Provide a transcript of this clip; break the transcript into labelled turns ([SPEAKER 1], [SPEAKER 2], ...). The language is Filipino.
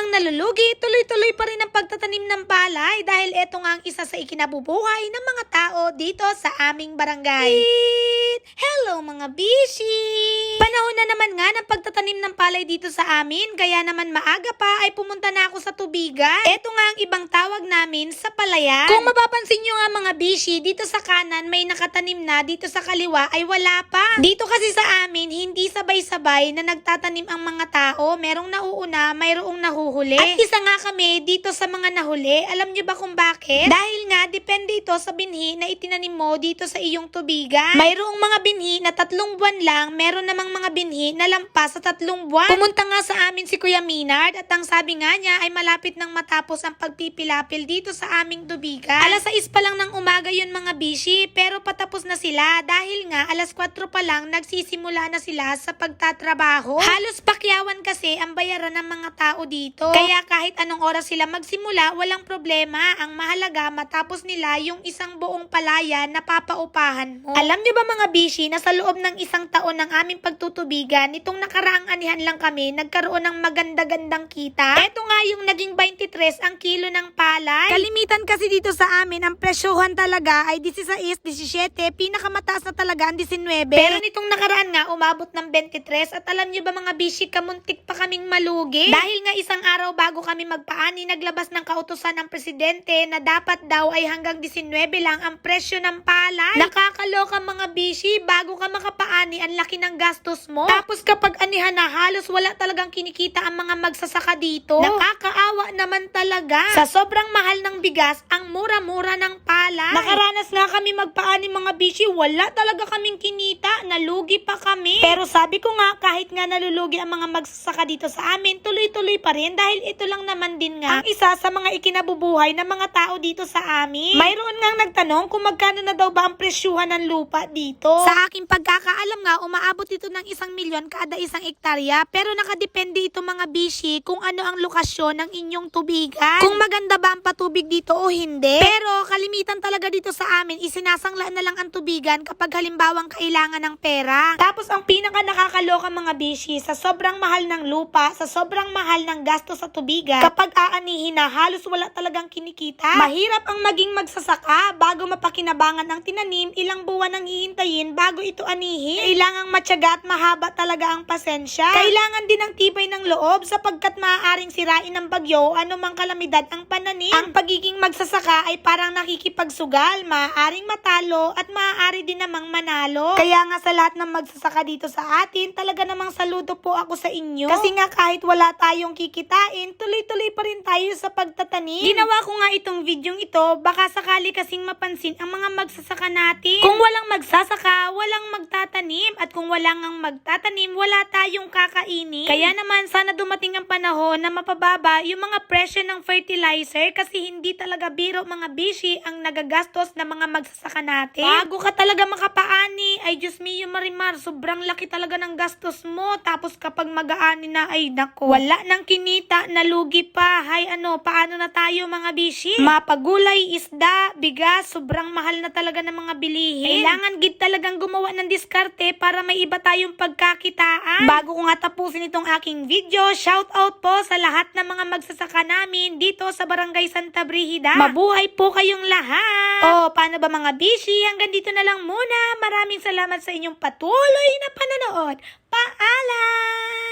[SPEAKER 1] bang nalulugi, tuloy-tuloy pa rin ang pagtatanim ng palay dahil ito nga ang isa sa ikinabubuhay ng mga tao dito sa aming barangay. Hello mga bishi! Panahon na naman nga ng pagtatanim ng palay dito sa amin, kaya naman maaga pa ay pumunta na ako sa tubigan. Ito nga ang ibang tawag namin sa palayan. Kung mapapansin nyo nga mga bishi, dito sa kanan may nakatanim na, dito sa kaliwa ay wala pa. Dito kasi sa amin, hindi sabay-sabay na nagtatanim ang mga tao. Merong nauuna, mayroong nahuhuli. At isa nga kami dito sa mga nahuli. Alam nyo ba kung bakit? Dahil nga, depende ito sa binhi na itinanim mo dito sa iyong tubigan. Mayroong mga binhi na tatlong buwan lang, meron namang mga binhi na lampas sa tatlong buwan. Pumunta nga sa amin si Kuya Minard at ang sabi nga niya ay malapit nang matapos ang pagpipilapil dito sa aming tubigan. Alas 6 pa lang ng umaga yun mga bishi, pero patapos na sila dahil nga alas 4 pa lang nagsisimula na sila sa pagtatrabaho. Halos pakyawan kasi ang bayaran ng mga tao dito. Kaya kahit anong oras sila magsimula, walang problema. Ang mahalaga matapos nila yung isang buong palayan na papaupahan mo. Alam nyo ba mga bishi na sa loob ng isang taon ng aming pagtutubigan, itong nakaraang anihan lang kami, nagkaroon ng maganda-gandang kita. Eto nga yung naging 23 ang kilo ng palay. Kalimitan kasi dito sa amin, ang presyohan talaga ay 16, 17, pinakamataas na talaga ang 19. Pero nitong nakaraan nga, umabot ng 23 at alam nyo ba mga bishi, kamuntik pa kaming malugi. Dahil nga isang araw bago kami magpaani, naglabas ng kautosan ng presidente na dapat daw ay hanggang 19 lang ang presyo ng palay. Nakakaloka mga bishi, bago ka makapaani, ang laki ng gastos mo. Tapos kapag anihan na, halos wala talagang kinikita ang mga magsasaka dito. Nakakaawa naman talaga. Sa sobrang mahal ng bigas, ang mura-mura ng palay. Nakaranas nga kami magpaani mga bishi, wala talaga kaming kinita, nalugi pa kami. Pero sabi ko nga, kahit nga nalulugi ang mga magsasaka dito sa amin, tuloy-tuloy pa rin dahil ito lang naman din nga ang isa sa mga ikinabubuhay ng mga tao dito sa amin. Mayroon nga nagtanong kung magkano na daw ba ang presyuhan ng lupa dito. Sa aking pagkakaalam nga, umaabot ito ng isang milyon kada isang ektarya pero nakadepende ito mga bishi kung ano ang lokasyon ng inyong tubigan. Kung maganda ba ang patubig dito o hindi. Pero kalimitan talaga dito sa amin, isinasangla na lang ang tubigan kapag halimbawang kailangan ng pera. Tapos ang pinaka nakakaloka mga bishi, sa sobrang mahal ng lupa, sa sobrang mahal ng gasto sa tubigan, kapag aanihin na halos wala talagang kinikita. Mahirap ang maging magsasaka bago mapakinabangan ang tinanim, ilang buwan ang hihintayin bago ito anihin. Kailangang matyaga at mahaba talaga ang pasensya. Kailangan din ng tibay ng loob sapagkat maaaring sirain ng bagyo anumang kalamidad ang pananim. Ang pagiging magsasaka ay parang nakikipagsugal, maaaring matalo at maaari din namang manalo. Kaya nga sa lahat ng magsasaka dito sa atin, talaga namang saludo po ako sa inyo. Kasi nga kahit wala tayong kikitain, tuloy-tuloy pa rin tayo sa pagtatanim. Ginawa ko nga itong videong ito, baka sakali kasing mapansin ang mga magsasaka natin. Kung walang magsasaka, walang magtatanim. At kung walang ang magtatanim, wala tayong kakainin. Kaya naman, sana dumating ang panahon na mapababa yung mga presyo ng fertilizer kasi hindi talaga biro mga bishi ang nagagastos ng mga magsasaka natin. Bago ka talaga makapaani, ay Diyos mio marimar, sobrang laki talaga ng gastos mo. Tapos kapag mag-aani na, ay nako, wala nang kinita, nalugi pa. Hay ano, paano na tayo mga bishi? Mapagulay, isda, bigas, sobrang mahal na talaga ng mga bilihin. Kailangan gid talagang gumawa ng diskarte para may iba tayong pagkakitaan. Bago ko nga tapusin itong aking video, shout out po sa lahat ng mga magsasaka namin dito sa Barangay Santa Brigida. Mabuhay po kayong lahat! Oh, paano ba mga bishi? Hanggang dito na lang muna. Maraming salamat sa inyong patuloy na panonood. Paalam!